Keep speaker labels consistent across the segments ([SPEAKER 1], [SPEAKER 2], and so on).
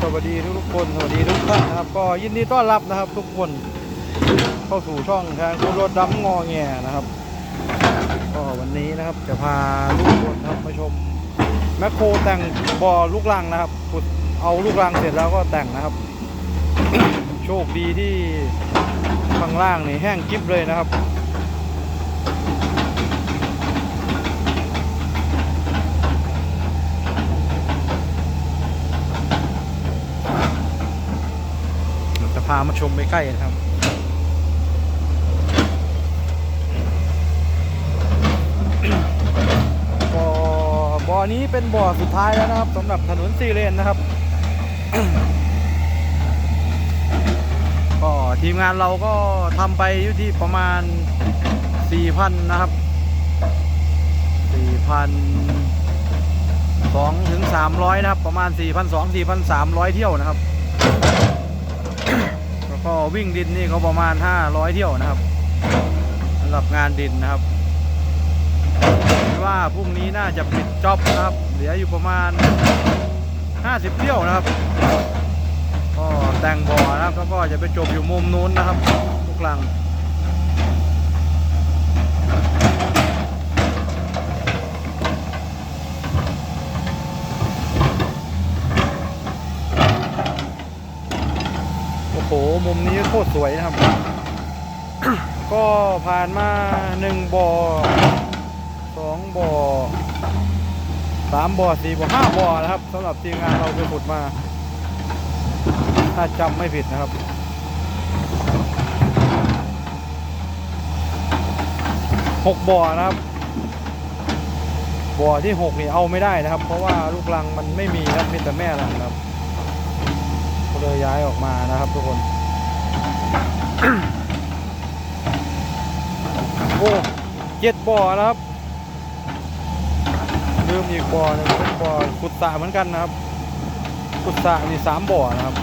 [SPEAKER 1] สวัสดีทุกทุกคน สวัสดีทุกท่านนะครับ ก็ยินดีต้อนรับนะครับ ทุกคนเข้าสู่ช่องทางคุณรถดำงอแงนะครับ ก็วันนี้นะครับจะพาลูกคนครับมาชมแมคโครแต่งบ่อลูกรังนะครับขุดเอาลูกรังเสร็จแล้วก็แต่งนะครับ โชคดีที่ข้างล่างนี่แห้งกริบเลยนะครับามาชมไปใกล้นะครับ บ่อบ่อนี้เป็นบ่อสุดท้ายแล้วนะครับสำหรับถนนซีเลนนะครับ ก็ทีมงานเราก็ทำไปอยู่ที่ประมาณ 4,000 นะครับ 4,000 2ถึง300นะครับ ประมาณ4,200 4,300เที่ยวนะครับ ก็วิ่งดินนี่เขาประมาณ 500 เที่ยวนะครับสำหรับงานดินนะครับว่าพรุ่งนี้น่าจะปิดจ็อบนะครับ เหลืออยู่ประมาณ 50 เที่ยวนะครับ ก็แต่งบ่อนะครับแล้วก็จะไปจบอยู่มุมนู้นนะครับทุกหลัง หมุมนี้โคตรสวยนะครับ ก็ผ่านมาหนึ่งบ่อสองบ่อสามบ่อสี่บ่อห้าบ่อนะครับสำหรับทีมงานเราไปขุดมา ถ้าจำไม่ผิดนะครับหกบ่อนะครับ บ่อที่หกนี่เอาไม่ได้นะครับ เพราะว่าลูกรังมันไม่มีครับมีแต่แม่รังครับ ก็เลยย้ายออกมานะครับทุกคนโอ้เจ็ดบ่อนะครับเริ่มอีกบ่อหนึงเป็นบ่อขุดสระเหมือนกันนะครับขุดสระมีสามบ่อนะครับ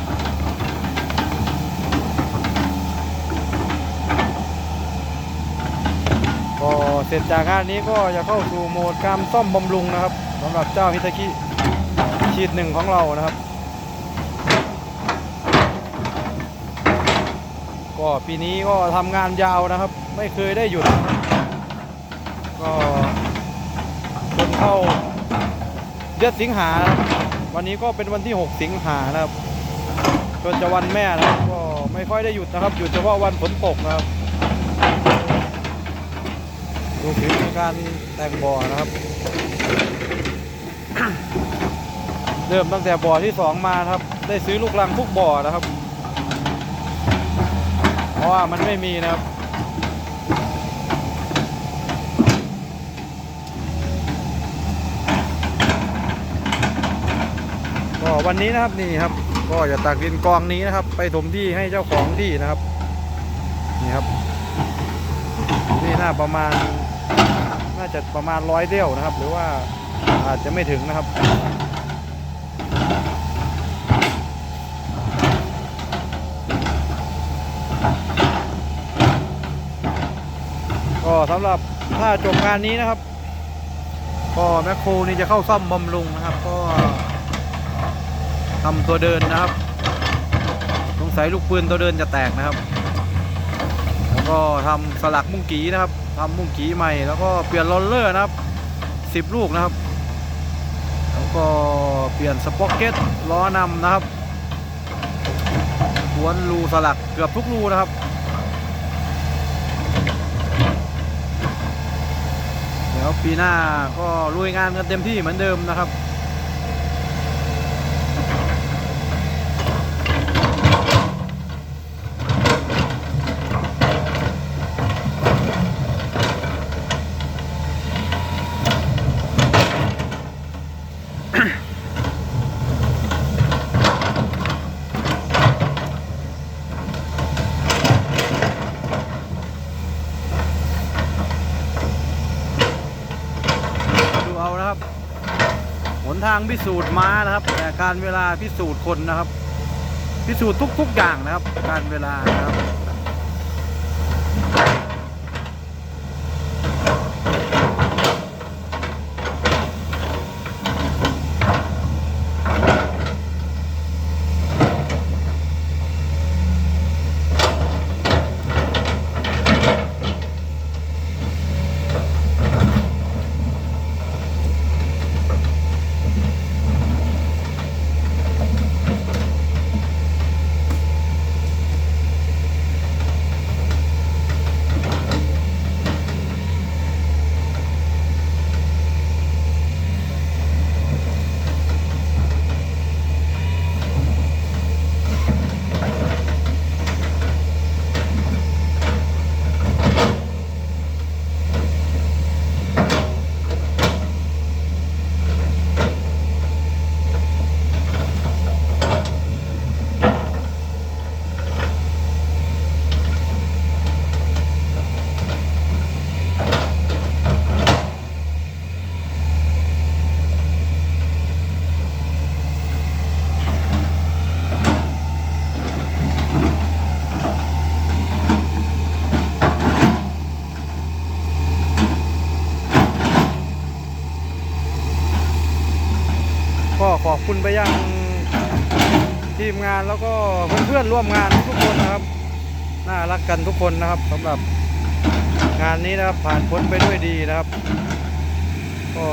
[SPEAKER 1] ก็เสร็จจากงานนี้ก็จะเข้าสู่โหมดการซ่อมบำรุงนะครับสำหรับเจ้าฮิตาคิชีดหนึ่งของเรานะครับ ก็ปีนี้ก็ทำงานยาวนะครับ ไม่เคยได้หยุด ก็จนเข้าเดือนสิงหา วันนี้ก็เป็นวันที่ 6 สิงหานะครับจนจะวันแม่นะครับ ก็ไม่ค่อยได้หยุดนะครับ หยุดเฉพาะวันฝนตกนะครับดูฝีมือการแต่งบ่อนะครับ เริ่มตั้งแต่บ่อที่สองมาครับ ได้ซื้อลูกรังทุกบ่อนะครับ ว่ามันไม่มีนะครับ ก็วันนี้นะครับนี่ครับ ก็จะตักดินกองนี้นะครับ ไปถมที่ให้เจ้าของที่นะครับนี่ครับนี่น่าประมาณน่าจะประมาณร้อยเดี่ยวนะครับ หรือว่าอาจจะไม่ถึงนะครับ สำหรับถ้าจบงานนี้นะครับ ก็แมคโครนี่จะเข้าซ่อมบำรุงนะครับ ก็ทำตัวเดินนะครับ สงสัยลูกปืนตัวเดินจะแตกนะครับ แล้วก็ทำสลักมุ้งกีนะครับทำมุ้งกีใหม่ แล้วก็เปลี่ยนโรลเลอร์นะครับสิบลูกนะครับ แล้วก็เปลี่ยนสป็อกเก็ตล้อนำนะครับวนรูสลักเกือบทุกรูนะครับ ดี๋ยวปีหน้าก็ลุยงานกันเต็มที่เหมือนเดิมนะครับ ดูเอานะครับ หนทางพิสูจน์ม้านะครับ แต่การเวลาพิสูจน์คนนะครับ พิสูจน์ทุกๆอย่างนะครับ การเวลานะครับ ก็ขอบคุณไปยังทีมงานแล้วก็เพื่อนๆร่วมงานทุกคนนะครับ น่ารักกันทุกคนนะครับสำหรับงานนี้นะครับผ่านพ้นไปด้วยดีนะครับ ก็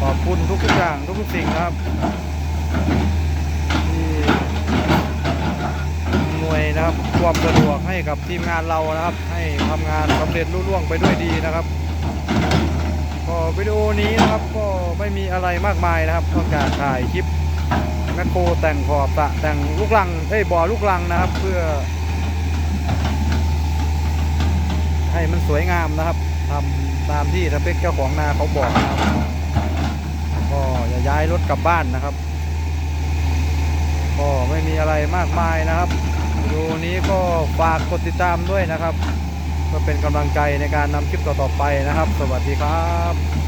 [SPEAKER 1] ขอบคุณทุกๆอย่างทุกๆสิ่งนะครับที่หน่วยนะครับความสะดวกให้กับทีมงานเรานะครับ ให้ทำงานสำเร็จรุ่ล่วงไปด้วยดีนะครับ ก็วิดีโอนี้นะครับก็ไม่มีอะไรมากมายนะครับนอกจากถ่ายคลิปแมคโครแต่งขอบสระแต่งลูกลังเอ้ยบ่อลูกลังนะครับ เพื่อ ให้มันสวยงามนะครับทำตามที่ทะเป็กเจ้าของนาเขาบอกนะครับ ก็อย่าย้ายรถกลับบ้านนะครับ ก็ไม่มีอะไรมากมายนะครับวิดีโอนี้ก็ฝากกดติดตามด้วยนะครับ เพื่อเป็นกำลังใจในการนำคลิปต่อๆไปนะครับ สวัสดีครับ